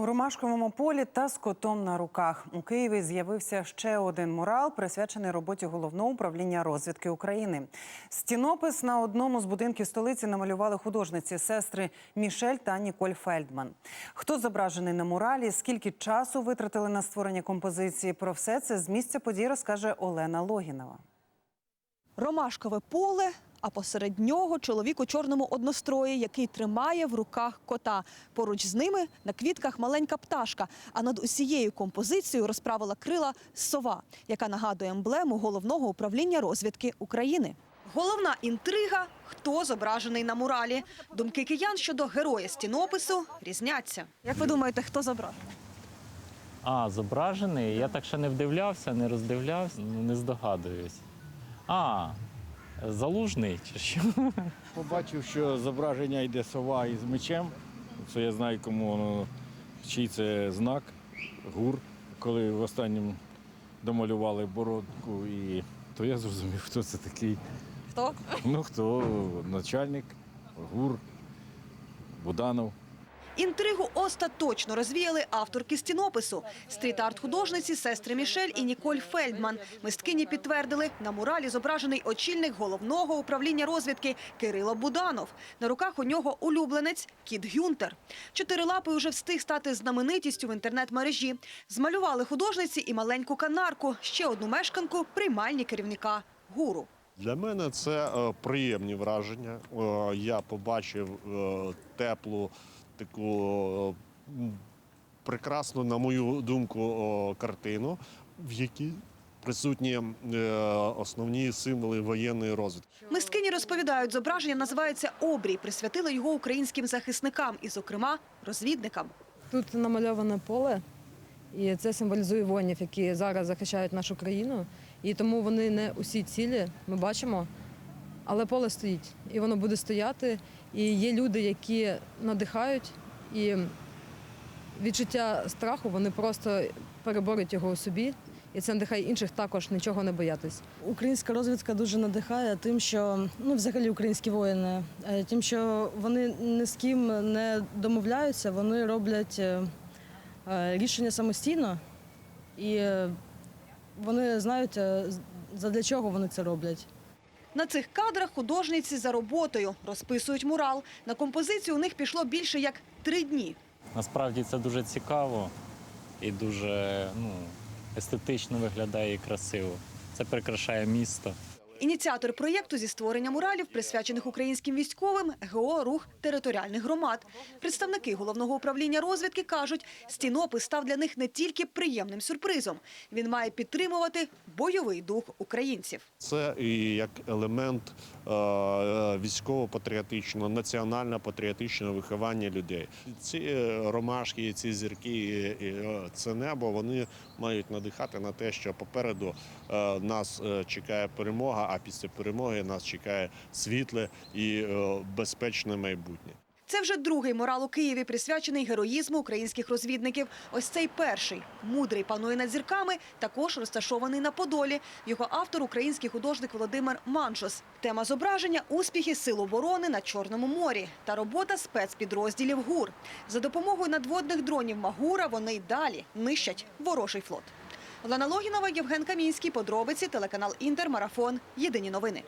У Ромашковому полі та з котом на руках у Києві з'явився ще один мурал, присвячений роботі головного управління розвідки України. Стінопис на одному з будинків столиці намалювали художниці сестри Мішель та Ніколь Фельдман. Хто зображений на муралі? Скільки часу витратили на створення композиції? Про все це з місця подій розкаже Олена Логінова. Ромашкове поле, а посеред нього чоловік у чорному однострої, який тримає в руках кота. Поруч з ними на квітках маленька пташка. А над усією композицією розправила крила сова, яка нагадує емблему головного управління розвідки України. Головна інтрига хто зображений на муралі. Думки киян щодо героя стінопису різняться. Як ви думаєте, хто зображений? А, зображений. Я так ще не вдивлявся, не роздивлявся, ну не здогадуюсь. А, залужний чи що? Побачив, що зображення йде сова із мечем. Це я знаю, кому воно, чий це знак, гур. Коли в останньому домалювали бородку, і то я зрозумів, хто це такий. Хто? Ну хто, начальник, гур, Буданов. Інтригу остаточно розвіяли авторки стінопису. Стріт-арт-художниці сестри Мішель і Ніколь Фельдман. Мисткині підтвердили, на муралі зображений очільник головного управління розвідки Кирило Буданов. На руках у нього улюбленець Кіт Гюнтер. Чотирилапий уже встиг стати знаменитістю в інтернет-мережі. Змалювали художниці і маленьку канарку, ще одну мешканку приймальні керівника гуру. Для мене це е, приємні враження. Е, я побачив е, теплу, таку прекрасну, на мою думку, картину, в якій присутні е, основні символи воєнної розвідки. Мисткині розповідають, зображення називається «Обрій». Присвятили його українським захисникам і, зокрема, розвідникам. Тут намальоване поле, і це символізує воїнів, які зараз захищають нашу країну. І тому вони не усі цілі, ми бачимо, але поле стоїть, і воно буде стояти. І є люди, які надихають, і відчуття страху вони просто переборють його у собі. І це надихає інших також нічого не боятись. Українська розвідка дуже надихає тим, що ну взагалі українські воїни, е, тим, що вони ні з ким не домовляються, вони роблять е, е, рішення самостійно, і вони знають, задля чого вони це роблять. На цих кадрах художниці за роботою розписують мурал. На композицію у них пішло більше як три дні. Насправді це дуже цікаво і дуже ну, естетично виглядає і красиво. Це прикрашає місто. Ініціатор проєкту зі створення муралів, присвячених українським військовим, ГО «Рух територіальних громад. Представники головного управління розвідки кажуть, стінопис став для них не тільки приємним сюрпризом. Він має підтримувати бойовий дух українців. Це і як елемент військово-патріотичного, національно-патріотичного виховання людей. Ці е, ромашки, ці зірки, е, це небо, вони мають надихати на те, що попереду е, нас е, чекає перемога, а після перемоги нас чекає світле і е, безпечне майбутнє. Це вже другий мурал у Києві, присвячений героїзму українських розвідників. Ось цей перший мудрий панує над зірками, також розташований на Подолі. Його автор український художник Володимир Маншос. Тема зображення успіхи сил оборони на Чорному морі та робота спецпідрозділів ГУР. За допомогою надводних дронів Магура вони й далі нищать ворожий флот. Олена Логінова, Євген Камінський. Подробиці телеканал Інтер. Марафон. Єдині новини.